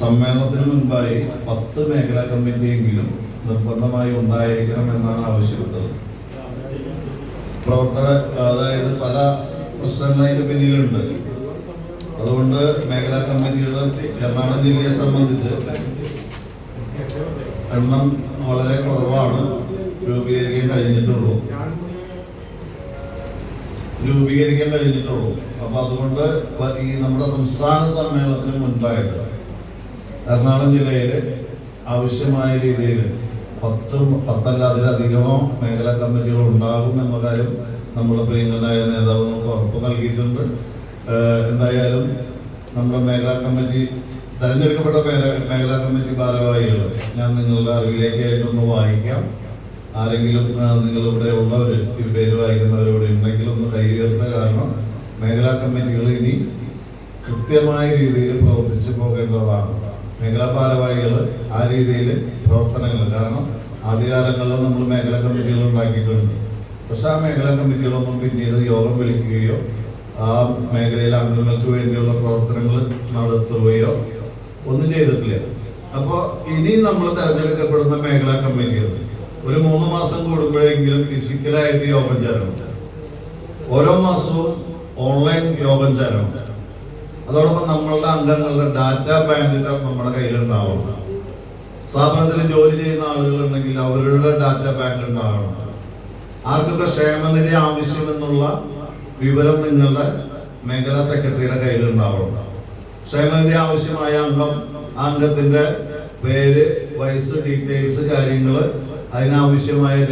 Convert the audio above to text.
സമ്മേളനത്തിന് മുൻപായി പത്ത് മേഖലാ കമ്മിറ്റിയെങ്കിലും നിർബന്ധമായി ഉണ്ടായിരിക്കണം എന്നാണ് ആവശ്യപ്പെട്ടത്. പ്രവർത്തന അതായത് പല പ്രശ്നങ്ങളതിന് പിന്നിലുണ്ട്. അതുകൊണ്ട് മേഖലാ കമ്മിറ്റികൾ എറണാകുളം ജില്ലയെ സംബന്ധിച്ച് എണ്ണം വളരെ കുറവാണ് രൂപീകരിക്കാൻ കഴിഞ്ഞിട്ടുള്ളൂ. രൂപീകരിക്കാൻ കഴിഞ്ഞിട്ടുള്ളൂ. അപ്പൊ അതുകൊണ്ട് ഈ നമ്മുടെ സംസ്ഥാന സമ്മേളനത്തിന് മുൻപായിട്ട് എറണാകുളം ജില്ലയിൽ ആവശ്യമായ രീതിയിൽ പത്തും പത്തല്ല അതിലധികമോ മേഖലാ കമ്മിറ്റികൾ ഉണ്ടാകും എന്ന കാര്യം നമ്മുടെ പ്രിയങ്കരായ നേതാവ് നമുക്ക് ഉറപ്പ് നൽകിയിട്ടുണ്ട്. എന്തായാലും നമ്മുടെ മേഖലാ കമ്മിറ്റി തെരഞ്ഞെടുക്കപ്പെട്ട മേഖല കമ്മിറ്റി ഭാരവാഹികൾ ഞാൻ നിങ്ങളുടെ അറിവിലേക്കായിട്ടൊന്ന് വായിക്കാം. ആരെങ്കിലും നിങ്ങളിവിടെ ഉള്ളവർ ഈ പേര് വായിക്കുന്നവരോട് ഉണ്ടെങ്കിൽ ഒന്ന് കൈ കാരണം മേഖലാ കമ്മിറ്റികൾ ഇനി കൃത്യമായ രീതിയിൽ പ്രവർത്തിച്ചു പോകേണ്ടതാണ്. മേഖലാ ഭാരവാഹികൾ ആ രീതിയിൽ പ്രവർത്തനങ്ങൾ കാരണം ആദ്യകാലങ്ങളിൽ നമ്മൾ മേഖലാ കമ്മിറ്റികൾ ഉണ്ടാക്കിയിട്ടുണ്ട്. പക്ഷെ ആ മേഖലാ കമ്മിറ്റികളൊന്നും പിന്നീട് യോഗം വിളിക്കുകയോ ആ മേഖലയിലെ അംഗങ്ങൾക്ക് വേണ്ടിയുള്ള പ്രവർത്തനങ്ങൾ നടത്തുകയോ ഒന്നും ചെയ്തിട്ടില്ല. അപ്പോൾ ഇനി നമ്മൾ തിരഞ്ഞെടുക്കപ്പെടുന്ന മേഖലാ കമ്മിറ്റികൾ ഒരു മൂന്ന് മാസം കൂടുമ്പോഴെങ്കിലും ഫിസിക്കലായിട്ട് യോഗം ചേരണം. ഓരോ മാസവും ഓൺലൈൻ യോഗം ചേരണം. അതോടൊപ്പം നമ്മളുടെ അംഗങ്ങളുടെ ഡാറ്റ ബാങ്കുകൾ നമ്മുടെ കയ്യിലുണ്ടാവണം. സ്ഥാപനത്തിൽ ജോലി ചെയ്യുന്ന ആളുകളുണ്ടെങ്കിൽ അവരുടെ ഡാറ്റ ബാങ്ക് ഉണ്ടാവണം ആർക്കൊക്കെ ക്ഷേമനിധി ആവശ്യമെന്നുള്ള വിവരം നിങ്ങളുടെ മേഖലാ സെക്രട്ടറിയുടെ കയ്യിലുണ്ടാവണം. ക്ഷേമനിധി ആവശ്യമായ അംഗം അംഗത്തിന്റെ പേര് വയസ്സ് ഡീറ്റെയിൽസ് കാര്യങ്ങൾ അതിനാവശ്യമായ